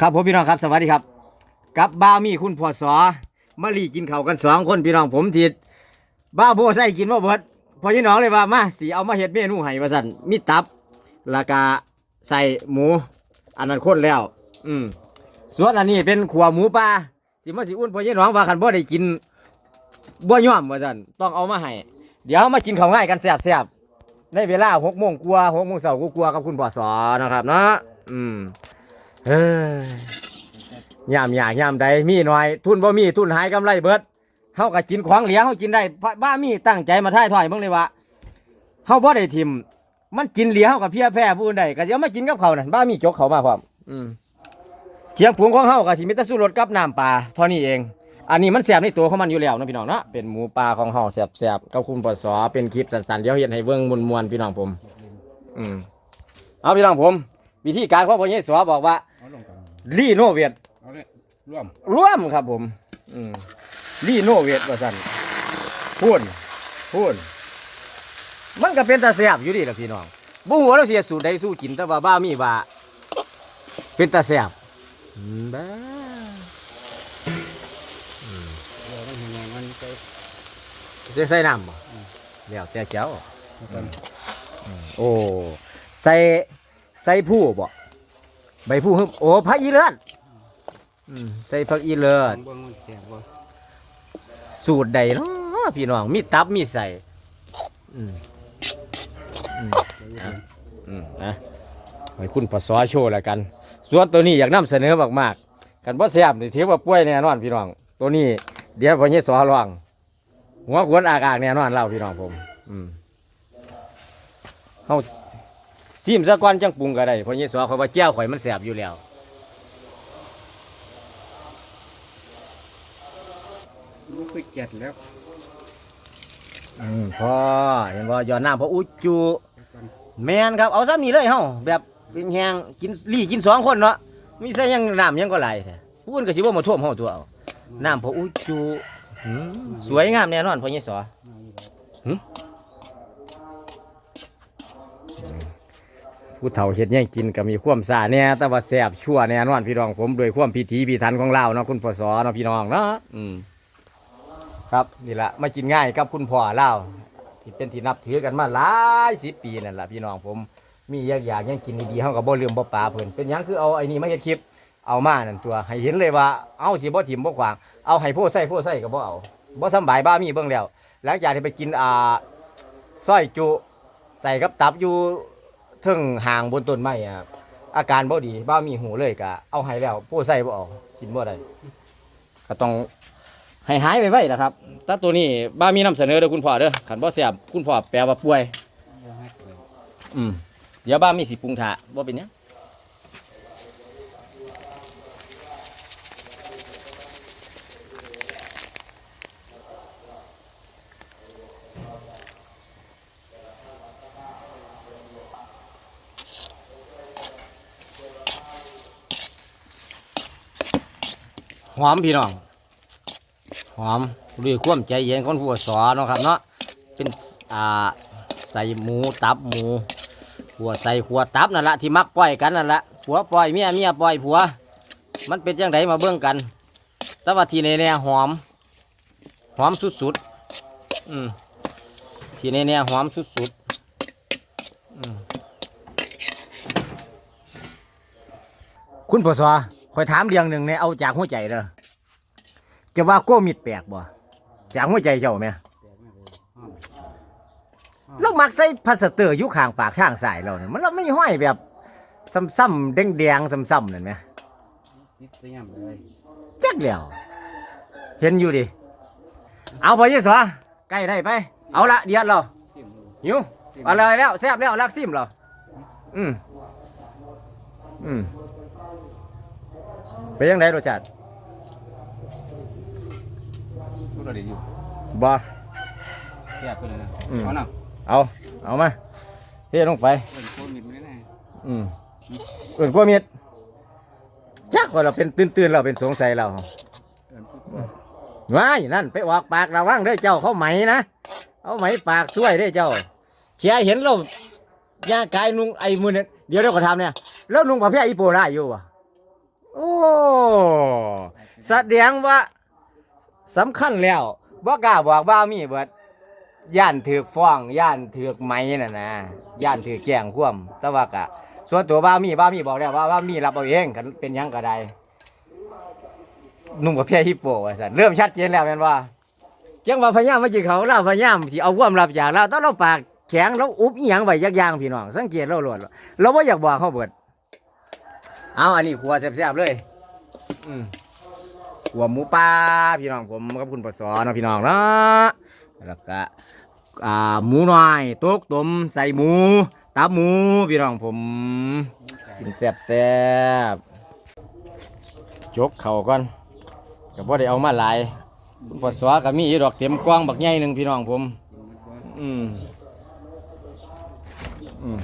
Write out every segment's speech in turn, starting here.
ครับผมพี่น้องครับสวัสดีครับ กับบ้าวมีคุณพ่อสอมาลีกินข้าวกันสองคนพี่น้องผมทีบ้าวโบใส่กินว่าเบิดพอพี่น้องเลยว่ามาสีเอามาเฮ็ดเมนูให้ว่าสั่นมีตับแล้วก็ใส่หมู อันนั้นคนแล้ว อืมส่วนอันนี้เป็นขัวหมูปลาสิมาสิอุ่นพอพี่น้องว่าคันบ่ได้กินบ่ย่อมว่าสั่นต้องเอามาให้เดี๋ยวมากินข้าวง่ายกันแซ่บในเวลาหกโมงกว่าหกโมงเช้ากว่ากับคุณพ่อสอนะครับเนาะอืม เฮ้ยยามอยากยามใดมีหน่อย ทุนบ่มีทุนหายกำไรเบิดเฮาก็กินของเหลียเฮากินได้บ้ามีตั้งใจมาท่ายถอยเบิ่งเลยว่าเฮาบ่ได้ทิมมันกินเหลียเฮากับเพียแพ้ผู้อื่นใดก็สิเอามากินกับเขานั่นบ้ามีจกเขามาพร้อมอืมเคียงปรุงของเฮาก็สิมีแต่สู้รสกับน้ำปลาเท่านี้เอง อันนี้มันแซ่บในตัวของมันอยู่แล้วนะพี่น้องเนาะเป็นหมูปลาของเฮาแซ่บๆกับคุณปสอเป็นคลิปสั้นๆเดี๋ยวเฮ็ดให้เบิ่งมวนๆพี่น้องผม อืมเอาพี่น้องผม วิธีการของพ่อเยสอบอกว่าเอาลงกันรีโนเวทเอาเลยร่วมร่วมครับผม อืมรีโนเวทว่าสั่นพูนพูนมันก็เป็นตาแซ่บอยู่ดีล่ะพี่น้องบ่หัวาเราเสียสูตรใดสู้กินแต่ว่าบ้ามีว่าเป็นตาแซ่บอืมบ้าเดี๋ยวมันยังไงมันไปจะใส่น้ำบ่แล้วแต่เจ้ากันโอ้ ใส่ ใส่ผู้บ่ใบผู้ฮึบโอ้ผักอีเลือดอืมใส่ผักอีเลือดเบิ่งมันแสบบ่สูตรใดเนาะพี่น้องมีตับมีใส่อืมอืมเดี๋ยวอยู่อืมนะให้คุณปสอโชว์แล้วกัน ส่วนตัวนี้อยากนำเสนอมากๆกันบ่แซ่บนี่ถือว่าป่วยแน่นอนพี่น้อง ตัวนี้เดี๋ยวพ่อเยสอลองหัวขวนอากๆแน่นอนเล่าพี่น้องผม อืมเฮา ซิมซะก่อนจังปรุงก็ได้พ่อเยสอเขาว่าแจ้วข่อยมันแซ่บอยู่แล้วมันคือเจ็ดแล้วอืมพอเห็นบ่ย้อนน้ำพออุจจุเดี๋ยวกันแมนครับเอาซ้ำนี่เลยเฮาแบบเป็นแหงกินลี่กินสองคนเนาะมีใส่หยังน้ำหยังก็ไหลแท้ผู้อื่นก็สิบ่มาท่วมเฮาตัวเอาน้ำพออุจจุหืมสวยงามแน่นอนพ่อใหญ่สอ ผู้เฒ่าเฮ็ดหยังกินก็มีความซาแน่แต่ว่าแซ่บชั่วแน่นอนพี่น้องผมโดยความพิถีพิถันของเราเนาะคุณพ่อสอเนาะพี่น้องเนาะอืมครับนี่แหละมากินง่ายกับคุณพ่อเล่าที่เป็นที่นับถือกันมาหลายสิบปีนั่นแหละพี่น้องผมมีอยากอยากยังกินดีๆเฮาก็บ่ลืมบ่ปลาเพิ่นเป็นยังคือเอาไอ้นี่มาเฮ็ดคลิปเอามานั่นตัว ให้เห็นเลยว่าเอาสิบ่ถิ่มบ่ขวางเอาให้ผู้ใส่ผู้ใส่ก็บ่เอาบ่สบายบ้ามีเบิ่งแล้วหลังจากที่ไปกินอ่าซอยจุใส่กับตับอยู่ เทึงห่างบนต้นไม้อะอาการบ่ดีบ้ามีหูเลยก็เอาให้แล้วผู้ใส่บ่ออกกินบ่ได้ก็ต้องให้หายไปไว้นะครับแต่ตัวนี้บ้ามีนำเสนอเด้อคุณพ่อเด้อขันบ่แสบคุณพ่อแปลว่าป่วยเยอืมเดี๋ยวบ้ามีสิปรุงถาบ่เป็นหยัง หอมพี่น้องหอมด้วยความใจเย็นของผู้สอนเนาะครับเนาะเป็นอ่าใส่หมูตับหมูหัวใส่หัวตับนั่นละที่มักปล่อยกันนั่นละผัวปล่อยเมียเมียปล่อยผัว มันเป็นจังไดมาเบิ่งกัน แต่ว่าทีในแน่ๆหอม หอมสุดๆอืมทีในแน่ๆหอมสุดๆอืมคุณปสอค อยถามเรื่องหนึ่งเนี่ยเอาจากหัวใจเด้อจะว่าโก้มิดแปลกบ่จากหัวใจเจ้าไหมลกมากเลยอ้าวเรามักใส่พลาสเตอร์อยู่ข้างปากข้างสายเราเนี่ยมันเราไม่ห้อยแบบซ้ำๆแดงๆซ้ำๆนั่นไหมนิดเสียมเลยจักแล้วเห็นอยู่ดิเอาไปยี่สวใกล้ได้ไป เอาละเดียดเราหิวอะไรแล้วแซ่บแล้วรักซิมเราอืมอืม เป็นยังไงรสชาติพูดอะไรอยู่บ่แสบไปเลยนะอืมเอาหน่ะเอา เอามาเทลงไปเป็นโควิดไม่ได้แน่อืมเอื่นกว่าเม็ดจักว่าเราเป็นตื่นๆเราเป็นสงสัยเราเอิ้นปุ๊บว้ายนั่นไปออกปากระวังเด้อเจ้าเขาไหมนะเอาไหมปากช่วยเด้อเจ้าเชียร์เห็นเราย่างกายนุ่งไอ้มือเนี่ยเดี๋ยวเดี๋ยวก็ทำเนี่ยแล้วนุ่งผ้าแพร่อีโปได้อยู่วะ โอ้แสดงว่าสำคัญแล้วบ่กล้าบอกบ้ามีเบิดย่านถือฟ้องย่านถือไหมน่ะนะย่านถือแจ้งควมแต่ว่ากะส่วนตัวบ้ามีบ้ามีบอกแล้วว่าบ้ามีรับเอาเองกันเป็นยังก็ได้นุ่มกับเพียฮิปโปว่าซั่นเริ่มชัดเจนแล้วแม่นว่าจังว่าพยายามมาจิเขาเราพยายามสิเอาความลับจากเราต้องเราปากแข็งเราอุบอีหยังไว้ยักย่างพี่น้องสังเกตเราโลดเราบ่อยากบอกเขาเบิด เอาอันนี้ครัวแซ่บๆเลย อืมหัวหมูปลาพี่น้องผมกับคุณปสอเนาะพี่น้องเนาะแล้วก็อ่าหมูน้อยตุกต้มใส่หมูตับหมูพี่น้องผมกินแซ่บแซ่บๆจกเข่าก่อนก็บ่ได้เอามาหลายคุณปสอก็มีดอกเต็มกว้างบักใหญ่หนึ่งพี่น้องผม อืมอืม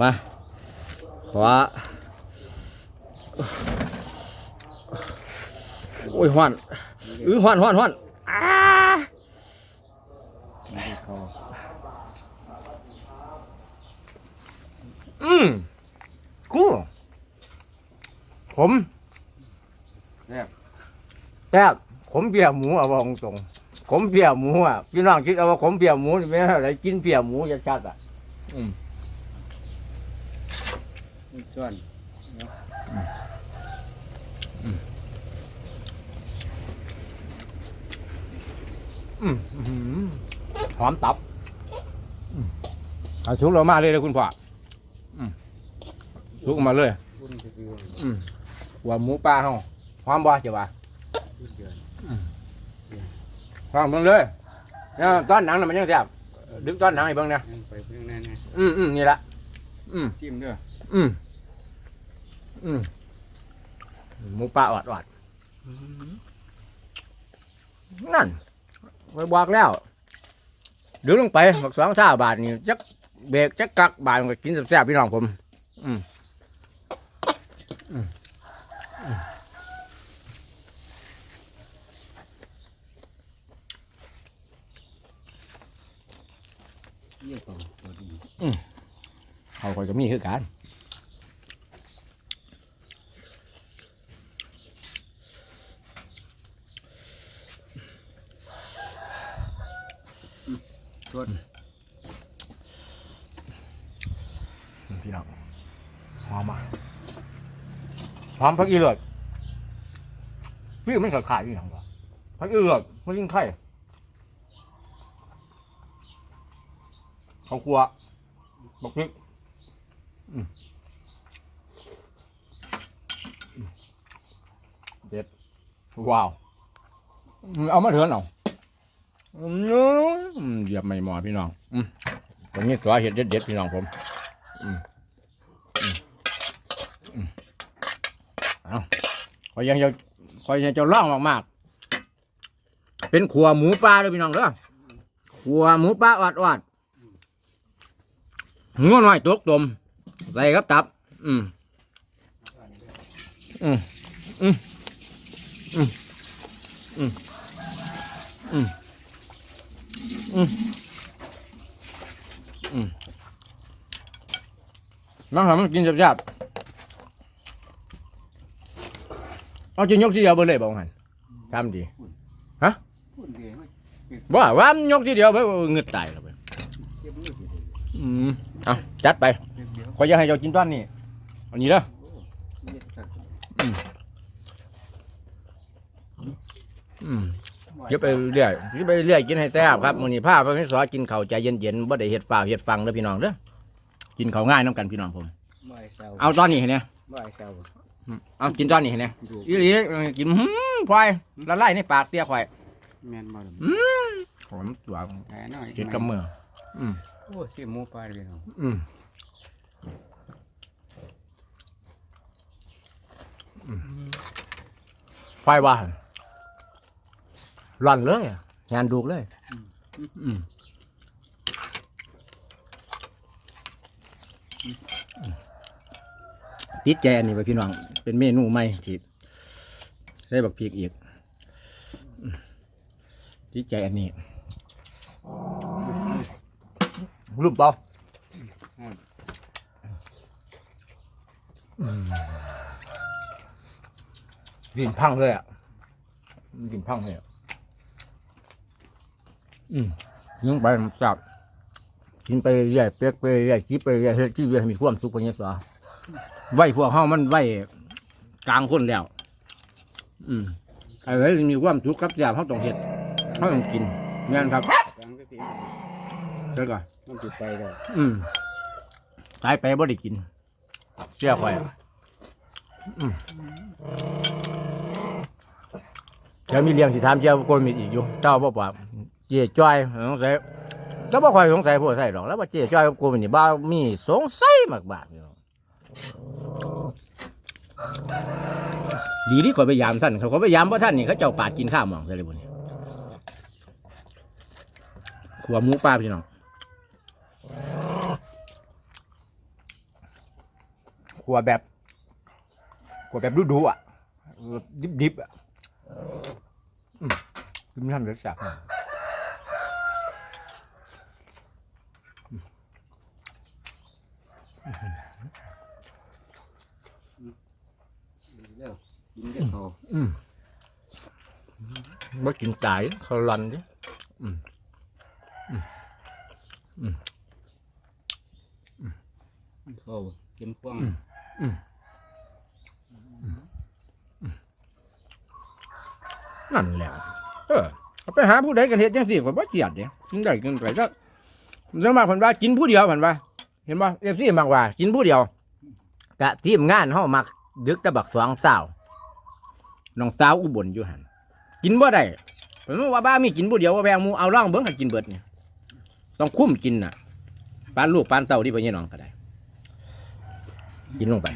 มาขวา โอ้ยฮ้อนอือฮ้อนฮ้อนฮ้อนอ้าเขาอืมกูผมแซ่บแซ่บผมเปียหมูเอาบอกตรงๆผมเปียหมูอะพี่น้องคิดเอาว่าผมเปียหมูนี่ไม่ใช่อะไรกินเปียหมูชัดๆอะ อืมจ้วน อืมอื้อ หือหอมตับอืมเอาสุกเรามาเลยเลยคุณพ่ออืมสุกมาเลยพุ่นก็คืออืมหัวหมูปลาเฮาหอมบ่เจ้าว่าพุ่นเดือนฟังเบิ่งเลยเนี่ยตอนหนังน่ะมันยังแซ่บดึกตอนหนังให้เบิ่งนะนั่นไปเพิ่งนั่นนะอืมอืมนี่ละอืมจิ้มเด้ออืมอืมหมูปลาอดอดนั่น ไปบอกแล้วดึกลงไปบักสองท่าบาทนี่จักเบรกจักกักบาทมันก็กินแซ่บๆพี่น้องผม อืมอืมอืมเยี่ยมตัวตัวดีเขาคอยก็มีคือกัน ตัว พี่น้องหอมอะห อมพักอีเลือดพี่มันขายขายอยู่หยังวะพักอีเลือดมันยิ่งไข่เขากลัวบอกพริกเด็ดว้าวเอามาเถอะหน่อยเหยียบไม่หมอพี่น้องอืตรงนี้ตัวเห็ดเด็ดๆพี่น้องผม คอยยังจะคอยยังจะล่องมากๆ เป็นขัวหมูปลาด้วยพี่น้องเด้อขัวหมูปลาอดอดๆหัวหน่อยตกตมใส่กับตับ อืมอืมอืมอืมอืมอืมอืมอืมน้องทำมันกินแซ่บๆ เอาจะยกทีเดียวเบอร์เลยบอกหันทำดีพุ่นเดียวบ่ว่ามันยกทีเดียวไปเงือดตายแล้วไปเก็บมือสิอืมเอาจัดไปเก็บเดียวขอยอยากให้เจ้ากินตอนนี้อันนี้เด้อเย็ดสักอืมเก็บไปเรื่อยเก็บไปเรื่อยกินให้แซ่บครับมื้อนี้พาพระพิสอกินข้าวใจเย็นๆบ่ได้เฮ็ดฟ้าวเฮ็ดฟังเด้อพี่น้องเด้อกินข้าวง่ายน้ำกันพี่น้องผมบ่ายเช้าเอาตอนนี้ให้เนี่ยบ่าย เช้าเอากินตอนนี้ให้เนี่ยดูอีหลีกินหืมควายละลายในปากเตี้ยควายแม่นบ่ล่ะหอมตัวแพ้หน่อยกินกับมือโอ้เสียหมูปลาเลยเนาะอืมไฟว่าร่อนเลยอะงานดูกเลย อืม ติดใจอันนี้ไปพี่น้อง เป็นเมนูใหม่ที่ได้บักพริกอีกติดใจอันนี้รูปเปล่าดินพังเลยอะดินพังเลยอะอืมยังไปจับกินไปเรื่อยเปียกไปเรื่อยๆคิดไปเรื่อยเฮ็ดที่เรื่อยมีความสุขไปเนี่ยสอ ไหวพวกเฮามันไหวกลางคนแล้ว อืมอะไรที่มีความสุขกับยามเฮาต้องเฮ็ดเฮาต้องกินงานครับกลางก็สิเดี๋ยวก่อนมันสิไปแล้วอืมตายไปบ่ได้กินเสียข่อยอะอืมเดี๋ยวมีเลี้ยงสิถามเจ้าโกนมีอีกอยู่เจ้าบ่ปว่าเจ๊จ้อยสงสัยเจ้าบ่ค่อยสงสัยผู้ใส่ดอกแล้วว่าเจ๊จ้อยกับโกนมีนี่บ่ามีสงสัยมากบาดอยู่ ดีที่ขอยไปยามท่านเขาขอยไปยามบ่ท่านนี่เขาเจ้าปาดกินข้าวหมองเลยบ่นี่ขัวหมูปลาพี่น้องขัวแบบขัวแบบดูๆอะดิบดิบอะอืมกินท่านรสจัด เด้อกินเด้อเขาอืมมากินตายเขาลันดิอืมเขาเต็มป้องนั่นแหละเออเอาไปหาผู้ใดกันเฮ็ดจังซี่ก็บ่เจียดเด้กินได้กินไปก็แล้วมาเพิ่นว่ากินผู้เดียวเพิ่นว่า เห็นบ่ FC มักว่า กินผู้เดียวกะทีมงานเฮามัก ดึกตะบักสองสาวน้องสาวอุบลอยู่หันกินบ่ได้เพิ่ว่าบ้ามีกินผู้เดียวว่าแบงมูเอาล่องเบิ่งให้กินเบิดเนี่ยต้องคุ้มกินน่ะปานลูกปานเต้าที่พ่อใหญ่น้องก็ได้ กินลงไป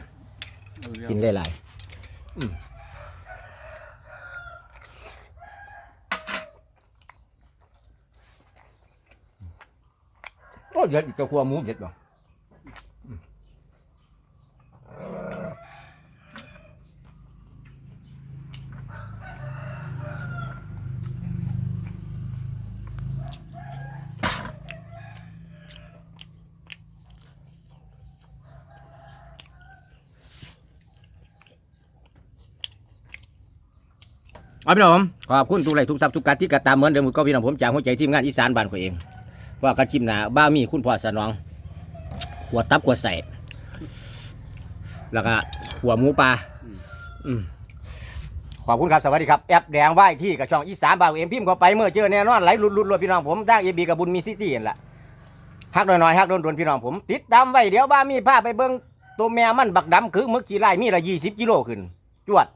กินหลายๆอืมโอ้ยเด็ดอีกตัวครัวหมูเด็ดบ่ เอาพี่น้องผมขอบคุณทุกไลค์ทุกซับทุกการที่กระตามเหมือนเดิมก็พี่น้องผมจากหัวใจทีมงานอีสานบ้านของเอง ว่ากันชิมหนาบ้ามีคุณพ่อสนองหัวตับหัวใส่แล้วก็หัวหมูปลาอขอบคุณครับ สวัสดีครับ แอปแดงไหว้ที่กับช่องอีสานบ่าวเอ็มพิมพ์เข้าไปเมื่อเจอแน่นอนไหลหลุดหลุดๆพี่น้องผมทางเอบีกับบุญมีซิตี้นั่นละฮักหน่อยๆฮักโดนๆพี่น้องผม ติดตามไว้เดี๋ยวบ้ามีพาไปเบิ้งตัวแม่มันบักดำคือมึกขี้ไล่มีละยี่สิบกิโลขึ้น จวด